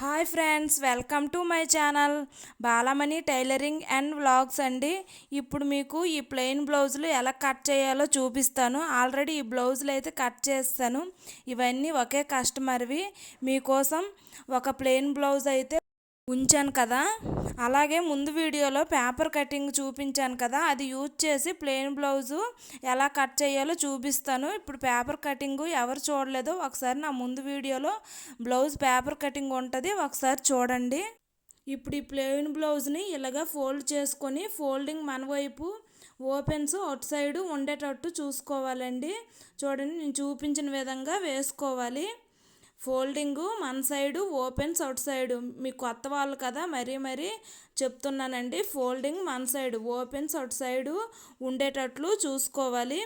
Hi friends welcome to my channel Balamani tailoring and vlogs అండి. ఇప్పుడు మీకు ఈ ప్లెయిన్ బ్లౌజులు ఎలా కట్ చేయాలో చూపిస్తాను. ఆల్రెడీ ఈ బ్లౌజులు అయితే కట్ చేస్తాను. ఇవన్నీ ఒకే కస్టమర్వి. మీకోసం ఒక ప్లెయిన్ బ్లౌజ్ అయితే ఉంచాను కదా. అలాగే ముందు వీడియోలో పేపర్ కటింగ్ చూపించాను కదా. అది యూజ్ చేసి ప్లెయిన్ బ్లౌజు ఎలా కట్ చేయాలో చూపిస్తాను. ఇప్పుడు పేపర్ కటింగ్ ఎవరు చూడలేదో ఒకసారి నా ముందు వీడియోలో బ్లౌజ్ పేపర్ కటింగ్ ఉంటుంది ఒకసారి చూడండి. ఇప్పుడు ఈ ప్లెయిన్ బ్లౌజ్ని ఇలాగ ఫోల్డ్ చేసుకొని ఫోల్డింగ్ మన వైపు ఓపెన్స్ అవుట్ సైడ్ ఉండేటట్టు చూసుకోవాలండి. చూడండి నేను చూపించిన విధంగా వేసుకోవాలి. ఫోల్డింగు మన సైడు ఓపెన్స్ అవుట్ సైడు. మీ కొత్త వాళ్ళు కదా మరీ మరీ చెప్తున్నానండి. ఫోల్డింగ్ మన సైడ్ ఓపెన్స్ అవుట్ సైడు ఉండేటట్లు చూసుకోవాలి.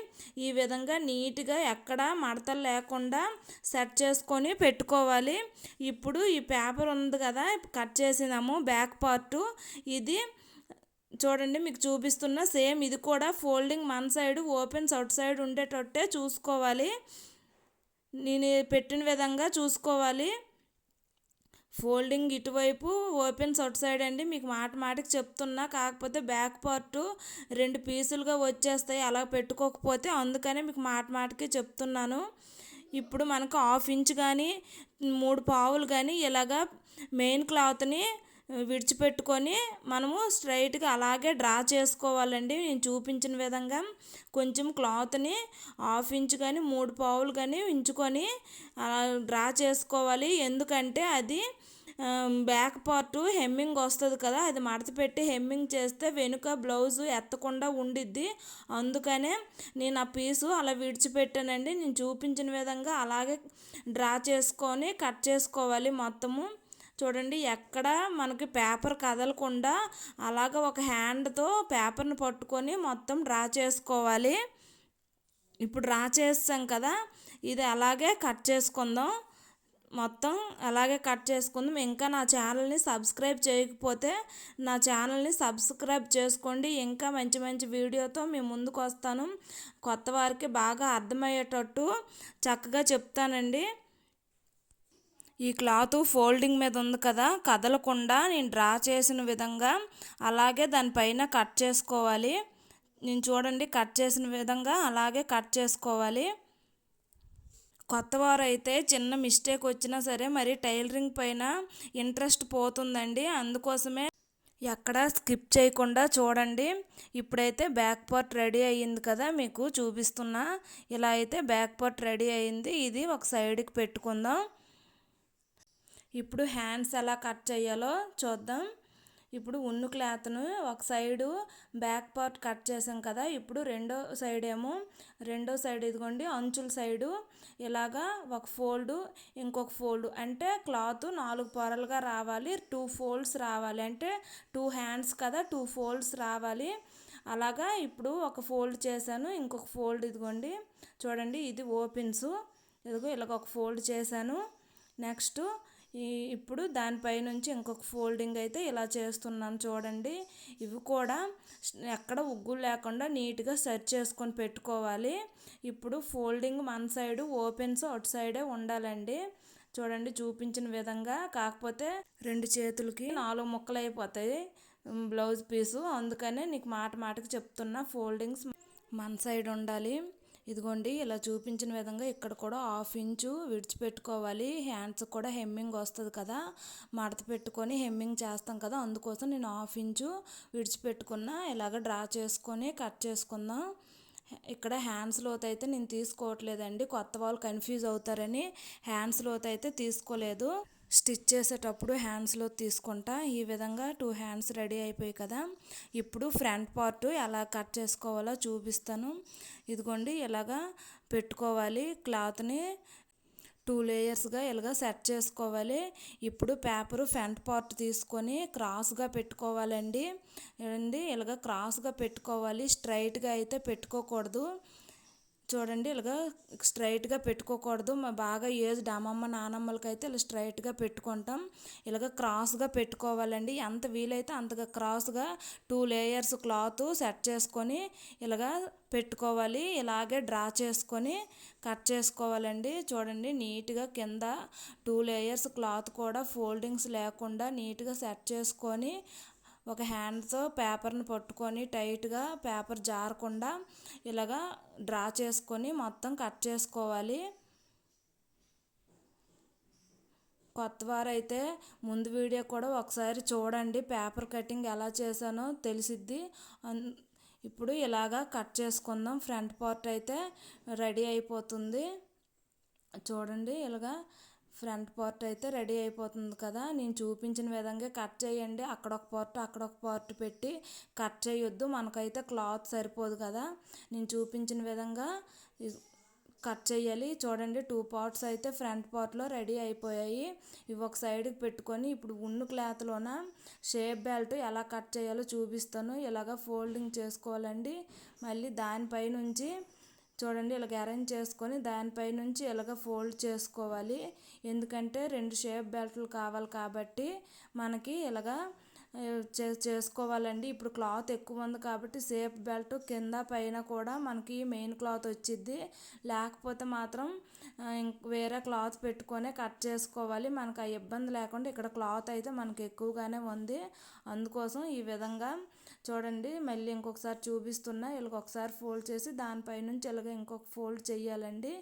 ఈ విధంగా నీట్గా ఎక్కడ మడతలు లేకుండా సెట్ చేసుకొని పెట్టుకోవాలి. ఇప్పుడు ఈ పేపర్ ఉంది కదా కట్ చేసినాము బ్యాక్ పార్టు. ఇది చూడండి మీకు చూపిస్తున్న సేమ్ ఇది కూడా ఫోల్డింగ్ మన సైడ్ ఓపెన్స్ అవుట్ సైడ్ ఉండేటట్టే చూసుకోవాలి. నేను పెట్టిన విధంగా చూసుకోవాలి. ఫోల్డింగ్ ఇటువైపు ఓపెన్స్ అవుట్ సైడ్ అండి. మీకు మాట మాటకి చెప్తున్నా కాకపోతే బ్యాక్ పార్ట్ రెండు పీసులుగా వచ్చేస్తాయి. అలా పెట్టుకోకపోతే అందుకనే మీకు మాట మాటకి చెప్తున్నాను. ఇప్పుడు మనకు హాఫ్ ఇంచ్ కానీ మూడు పావులు కానీ ఇలాగా మెయిన్ క్లాత్ని విడిచిపెట్టుకొని మనము స్ట్రైట్గా అలాగే డ్రా చేసుకోవాలండి. నేను చూపించిన విధంగా కొంచెం క్లాత్ని హాఫ్ ఇంచ్ కానీ మూడు పావులు కానీ ఉంచుకొని అలా డ్రా చేసుకోవాలి. ఎందుకంటే అది బ్యాక్ పార్ట్ హెమ్మింగ్ వస్తుంది కదా అది మడత పెట్టి హెమ్మింగ్ చేస్తే వెనుక బ్లౌజ్ ఎత్తకుండా ఉండిద్ది. అందుకనే నేను ఆ పీసు అలా విడిచిపెట్టానండి. నేను చూపించిన విధంగా అలాగే డ్రా చేసుకొని కట్ చేసుకోవాలి మొత్తము. చూడండి ఎక్కడ మనకి పేపర్ కదలకుండా అలాగ ఒక హ్యాండ్తో పేపర్ని పట్టుకొని మొత్తం డ్రా చేసుకోవాలి. ఇప్పుడు డ్రా చేస్తాం కదా ఇది అలాగే కట్ చేసుకుందాం. మొత్తం అలాగే కట్ చేసుకుందాం. ఇంకా నా ఛానల్ని సబ్స్క్రైబ్ చేయకపోతే నా ఛానల్ని సబ్స్క్రైబ్ చేసుకోండి. ఇంకా మంచి మంచి వీడియోతో మీ ముందుకు వస్తాను. కొత్త వారికి బాగా అర్థమయ్యేటట్టు చక్కగా చెప్తానండి. ఈ క్లాత్ ఫోల్డింగ్ మీద ఉంది కదా కదలకుండా నేను డ్రా చేసిన విధంగా అలాగే దానిపైన కట్ చేసుకోవాలి. నేను చూడండి కట్ చేసిన విధంగా అలాగే కట్ చేసుకోవాలి. కొత్తవారు అయితే చిన్న మిస్టేక్ వచ్చినా సరే మరి టైలరింగ్ పైన ఇంట్రెస్ట్ పోతుందండి. అందుకోసమే ఎక్కడ స్కిప్ చేయకుండా చూడండి. ఇప్పుడైతే బ్యాక్ పార్ట్ రెడీ అయ్యింది కదా మీకు చూపిస్తున్నా. ఇలా అయితే బ్యాక్ పార్ట్ రెడీ అయ్యింది. ఇది ఒక సైడ్కి పెట్టుకుందాం. ఇప్పుడు హ్యాండ్స్ ఎలా కట్ చేయాలో చూద్దాం. ఇప్పుడు ఉన్ను క్లాత్ను ఒక సైడు బ్యాక్ పార్ట్ కట్ చేసాం కదా ఇప్పుడు రెండో సైడ్ ఏమో రెండో సైడ్ ఇదిగోండి అంచుల సైడు ఇలాగా ఒక ఫోల్డు ఇంకొక ఫోల్డ్ అంటే క్లాత్ నాలుగు పొరలుగా రావాలి టూ ఫోల్డ్స్ రావాలి అంటే టూ హ్యాండ్స్ కదా టూ ఫోల్డ్స్ రావాలి. అలాగా ఇప్పుడు ఒక ఫోల్డ్ చేశాను ఇంకొక ఫోల్డ్ ఇదిగోండి చూడండి ఇది ఓపెన్స్ ఇదిగో ఇలాగ ఒక ఫోల్డ్ చేశాను. నెక్స్ట్ ఇప్పుడు దానిపై నుంచి ఇంకొక ఫోల్డింగ్ అయితే ఇలా చేస్తున్నాను చూడండి. ఇవి కూడా ఎక్కడ ఉగ్గు లేకుండా నీట్గా సెట్ చేసుకొని పెట్టుకోవాలి. ఇప్పుడు ఫోల్డింగ్ మన సైడు ఓపెన్స్ అవుట్ సైడే ఉండాలండి. చూడండి చూపించిన విధంగా. కాకపోతే రెండు చేతులకి నాలుగు ముక్కలు అయిపోతాయి బ్లౌజ్ పీసు. అందుకనే నీకు మాట మాటకి చెప్తున్నా ఫోల్డింగ్స్ మన సైడ్ ఉండాలి. ఇదిగోండి ఇలా చూపించిన విధంగా ఇక్కడ కూడా హాఫ్ ఇంచు విడిచిపెట్టుకోవాలి. హ్యాండ్స్ కూడా హెమ్మింగ్ వస్తుంది కదా మడత పెట్టుకొని హెమ్మింగ్ చేస్తాం కదా అందుకోసం నేను హాఫ్ ఇంచు విడిచిపెట్టుకున్నా. ఇలాగ డ్రా చేసుకొని కట్ చేసుకుందాం. ఇక్కడ హ్యాండ్స్ లోత్ అయితే నేను తీసుకోవట్లేదండి కొత్త వాళ్ళు కన్ఫ్యూజ్ అవుతారని హ్యాండ్స్ లోత్ అయితే తీసుకోలేదు. స్టిచ్ చేసేటప్పుడు హ్యాండ్స్లో తీసుకుంటా. ఈ విధంగా టూ హ్యాండ్స్ రెడీ అయిపోయి కదా. ఇప్పుడు ఫ్రంట్ పార్ట్ ఎలా కట్ చేసుకోవాలో చూపిస్తాను. ఇదిగోండి ఇలాగా పెట్టుకోవాలి. క్లాత్ని టూ లేయర్స్గా ఇలాగ సెట్ చేసుకోవాలి. ఇప్పుడు పేపర్ ఫ్రంట్ పార్ట్ తీసుకొని క్రాస్గా పెట్టుకోవాలండి. అండి ఇలాగ క్రాస్గా పెట్టుకోవాలి. స్ట్రైట్గా అయితే పెట్టుకోకూడదు. చూడండి ఇలాగా స్ట్రైట్గా పెట్టుకోకూడదు. మా బాగా ఏజ్డ్ అమ్మమ్మ నానమ్మలకి అయితే ఇలా స్ట్రైట్గా పెట్టుకుంటాం. ఇలాగ క్రాస్గా పెట్టుకోవాలండి. ఎంత వీలైతే అంతగా క్రాస్గా టూ లేయర్స్ క్లాత్ సెట్ చేసుకొని ఇలాగా పెట్టుకోవాలి. ఇలాగే డ్రా చేసుకొని కట్ చేసుకోవాలండి. చూడండి నీట్గా కింద టూ లేయర్స్ క్లాత్ కూడా ఫోల్డింగ్స్ లేకుండా నీట్గా సెట్ చేసుకొని ఒక హ్యాండ్తో పేపర్ని పట్టుకొని టైట్గా పేపర్ జారకుండా ఇలాగా డ్రా చేసుకొని మొత్తం కట్ చేసుకోవాలి. కొత్త వారైతే ముందు వీడియో కూడా ఒకసారి చూడండి పేపర్ కటింగ్ ఎలా చేశానో తెలిసిద్ది. ఇప్పుడు ఇలాగా కట్ చేసుకుందాం. ఫ్రంట్ పార్ట్ అయితే రెడీ అయిపోతుంది. చూడండి ఇలాగా ఫ్రంట్ పార్ట్ అయితే రెడీ అయిపోతుంది కదా. నేను చూపించిన విధంగా కట్ చేయండి. అక్కడ ఒక పార్ట్ అక్కడ ఒక పార్ట్ పెట్టి కట్ చేయొద్దు. మనకైతే క్లాత్ సరిపోదు కదా. నేను చూపించిన విధంగా కట్ చేయాలి. చూడండి టూ పార్ట్స్ అయితే ఫ్రంట్ పార్ట్లో రెడీ అయిపోయాయి. ఇవి ఒక సైడ్కి పెట్టుకొని ఇప్పుడు ఉన్ను క్లాత్లోన షేప్ బెల్ట్ ఎలా కట్ చేయాలో చూపిస్తాను. ఇలాగ ఫోల్డింగ్ చేసుకోవాలండి. మళ్ళీ దానిపై నుంచి చూడండి ఇలాగ అరేంజ్ చేసుకొని దానిపై నుంచి ఇలాగ ఫోల్డ్ చేసుకోవాలి. ఎందుకంటే రెండు షేప్ బెల్ట్లు కావాలి కాబట్టి మనకి ఇలాగ చే చేసుకోవాలండి. ఇప్పుడు క్లాత్ ఎక్కువ ఉంది కాబట్టి సేఫ్ బెల్ట్ కింద పైన కూడా మనకి మెయిన్ క్లాత్ వచ్చిద్ది. లేకపోతే మాత్రం వేరే క్లాత్ పెట్టుకొని కట్ చేసుకోవాలి. మనకు ఆ ఇబ్బంది లేకుండా ఇక్కడ క్లాత్ అయితే మనకి ఎక్కువగానే ఉంది. అందుకోసం ఈ విధంగా చూడండి. మళ్ళీ ఇంకొకసారి చూపిస్తున్నా. ఇలాగ ఒకసారి ఫోల్డ్ చేసి దానిపైనుంచి ఇలాగ ఇంకొక ఫోల్డ్ చేయాలండి.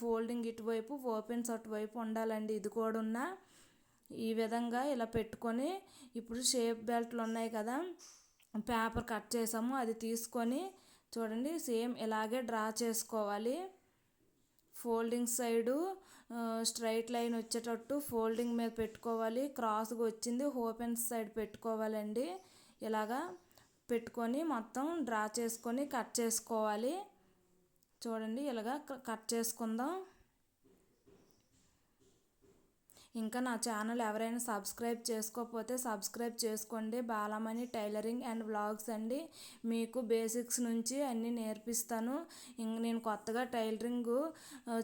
ఫోల్డింగ్ ఇటువైపు ఓపెన్స్ అటువైపు ఉండాలండి. ఇది కూడా ఉన్నా. ఈ విధంగా ఇలా పెట్టుకొని ఇప్పుడు షేప్ బెల్ట్లు ఉన్నాయి కదా పేపర్ కట్ చేసాము అది తీసుకొని చూడండి సేమ్ ఇలాగే డ్రా చేసుకోవాలి. ఫోల్డింగ్ సైడు స్ట్రైట్ లైన్ వచ్చేటట్టు ఫోల్డింగ్ మీద పెట్టుకోవాలి. క్రాస్గా వచ్చింది ఓపెన్ సైడ్ పెట్టుకోవాలండి. ఇలాగా పెట్టుకొని మొత్తం డ్రా చేసుకొని కట్ చేసుకోవాలి. చూడండి ఇలాగా కట్ చేసుకుందాం. ఇంకా నా ఛానల్ ఎవరైనా సబ్స్క్రైబ్ చేసుకోకపోతే సబ్స్క్రైబ్ చేసుకోండి. బాలమణి టైలరింగ్ అండ్ వ్లాగ్స్ అండి. మీకు బేసిక్స్ నుంచి అన్నీ నేర్పిస్తాను. నేను కొత్తగా టైలరింగ్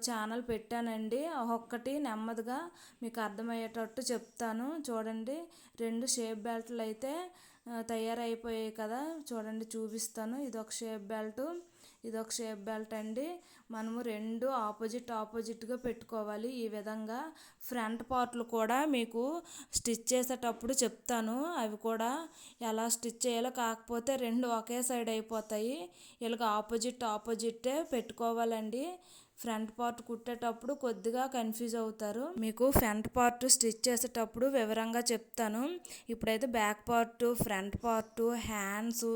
ఛానల్ పెట్టానండి. ఒక్కొక్కటి నెమ్మదిగా మీకు అర్థమయ్యేటట్టు చెప్తాను. చూడండి రెండు షేప్ బెల్ట్లు అయితే తయారైపోయాయి కదా. చూడండి చూపిస్తాను. ఇది ఒక షేప్ బెల్ట్. ఇది ఒక షేప్ బెల్ట్ అండి. మనము రెండు ఆపోజిట్ ఆపోజిట్గా పెట్టుకోవాలి. ఈ విధంగా ఫ్రంట్ పార్ట్లు కూడా మీకు స్టిచ్ చేసేటప్పుడు చెప్తాను. అవి కూడా ఎలా స్టిచ్ చేయాలో కాకపోతే రెండు ఒకే సైడ్ అయిపోతాయి. ఇలాగ ఆపోజిట్ ఆపోజిట్టే పెట్టుకోవాలండి. ఫ్రంట్ పార్ట్ కుట్టేటప్పుడు కొద్దిగా కన్ఫ్యూజ్ అవుతారు. మీకు ఫ్రంట్ పార్ట్ స్టిచ్ చేసేటప్పుడు వివరంగా చెప్తాను. ఇప్పుడైతే back part front part hands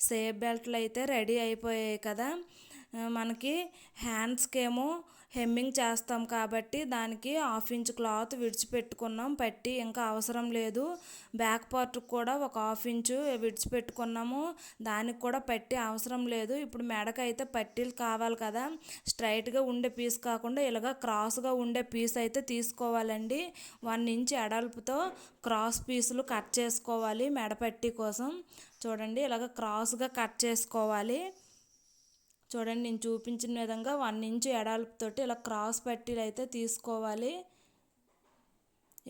shape బెల్ట్లు అయితే రెడీ అయిపోయాయి కదా. మనకి హ్యాండ్స్కేమో హెమ్మింగ్ చేస్తాం కాబట్టి దానికి హాఫ్ ఇంచ్ క్లాత్ విడిచిపెట్టుకున్నాం. పట్టి ఇంకా అవసరం లేదు. బ్యాక్ పార్ట్ కూడా ఒక హాఫ్ ఇంచు విడిచిపెట్టుకున్నాము. దానికి కూడా పట్టి అవసరం లేదు. ఇప్పుడు మెడకు అయితే పట్టీలు కావాలి కదా. స్ట్రైట్గా ఉండే పీస్ కాకుండా ఇలాగ క్రాస్గా ఉండే పీస్ అయితే తీసుకోవాలండి. వన్ ఇంచ్ ఎడల్పుతో క్రాస్ పీసులు కట్ చేసుకోవాలి మెడపట్టి కోసం. చూడండి ఇలాగ క్రాస్గా కట్ చేసుకోవాలి. చూడండి నేను చూపించిన విధంగా వన్ ఇంచ్ ఎడాల్పుతోటి ఇలా క్రాస్ పట్టీలు అయితే తీసుకోవాలి.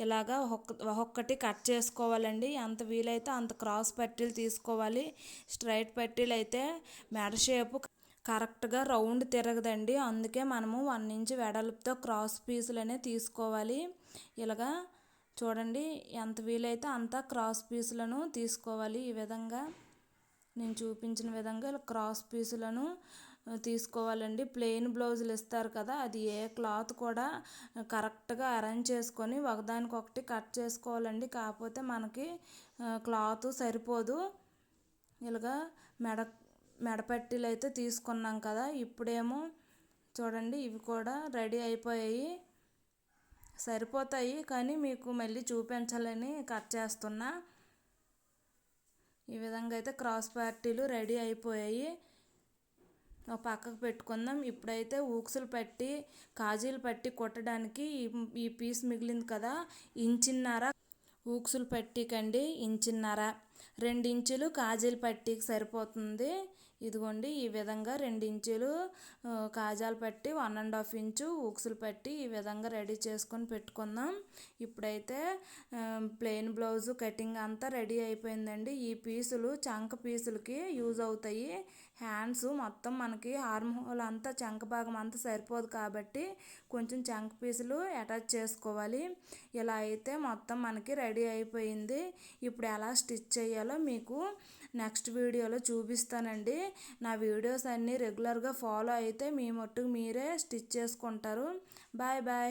ఇలాగా ఒక్కొక్కటి కట్ చేసుకోవాలండి. ఎంత వీలైతే అంత క్రాస్ పట్టీలు తీసుకోవాలి. స్ట్రైట్ పట్టీలు అయితే మెడ షేపు కరెక్ట్గా రౌండ్ తిరగదండి. అందుకే మనము వన్ ఇంచ్ వెడల్పుతో క్రాస్ పీసులనే తీసుకోవాలి. ఇలాగా చూడండి ఎంత వీలైతే అంత క్రాస్ పీసులను తీసుకోవాలి. ఈ విధంగా నేను చూపించిన విధంగా ఇలా క్రాస్ పీసులను తీసుకోవాలండి. ప్లెయిన్ బ్లౌజులు ఇస్తారు కదా అది ఏ క్లాత్ కూడా కరెక్ట్గా అరేంజ్ చేసుకొని ఒకదానికొకటి కట్ చేసుకోవాలండి. కాకపోతే మనకి క్లాత్ సరిపోదు. ఇలాగా మెడ మెడపట్టీలు అయితే తీసుకున్నాం కదా ఇప్పుడేమో చూడండి ఇవి కూడా రెడీ అయిపోయాయి. సరిపోతాయి కానీ మీకు మళ్ళీ చూపించాలని కట్ చేస్తున్నా. ఈ విధంగా అయితే క్రాస్ పార్టీలు రెడీ అయిపోయాయి. పక్కకు పెట్టుకుందాం. ఇప్పుడైతే ఊక్సులు పట్టి కాజీలు పట్టి కుట్టడానికి ఈ పీస్ మిగిలింది కదా ఇంచిన్నర ఊక్సులు పట్టికండి ఇంచిన్నర. రెండు ఇంచులు కాజీలు పట్టీకి సరిపోతుంది. ఇదిగోండి ఈ విధంగా రెండు ఇంచులు కాజాలు పట్టి వన్ అండ్ హాఫ్ ఇంచు ఉక్సులు పట్టి ఈ విధంగా రెడీ చేసుకొని పెట్టుకుందాం. ఇప్పుడైతే ప్లెయిన్ బ్లౌజ్ కటింగ్ అంతా రెడీ అయిపోయిందండి. ఈ పీసులు చంక పీసులకి యూజ్ అవుతాయి. హ్యాండ్స్ మొత్తం మనకి హార్మ్ హోల్ అంతా చంక భాగం అంతా సరిపోదు కాబట్టి కొంచెం చంక పీసులు అటాచ్ చేసుకోవాలి. ఇలా అయితే మొత్తం మనకి రెడీ అయిపోయింది. ఇప్పుడు ఎలా స్టిచ్ చేయాలో మీకు నెక్స్ట్ వీడియోలో చూపిస్తానండి. నా వీడియోస్ అన్నీ రెగ్యులర్గా ఫాలో అయితే మీ మట్టుకు మీరే స్టిచ్ చేసుకుంటారు. Bye bye.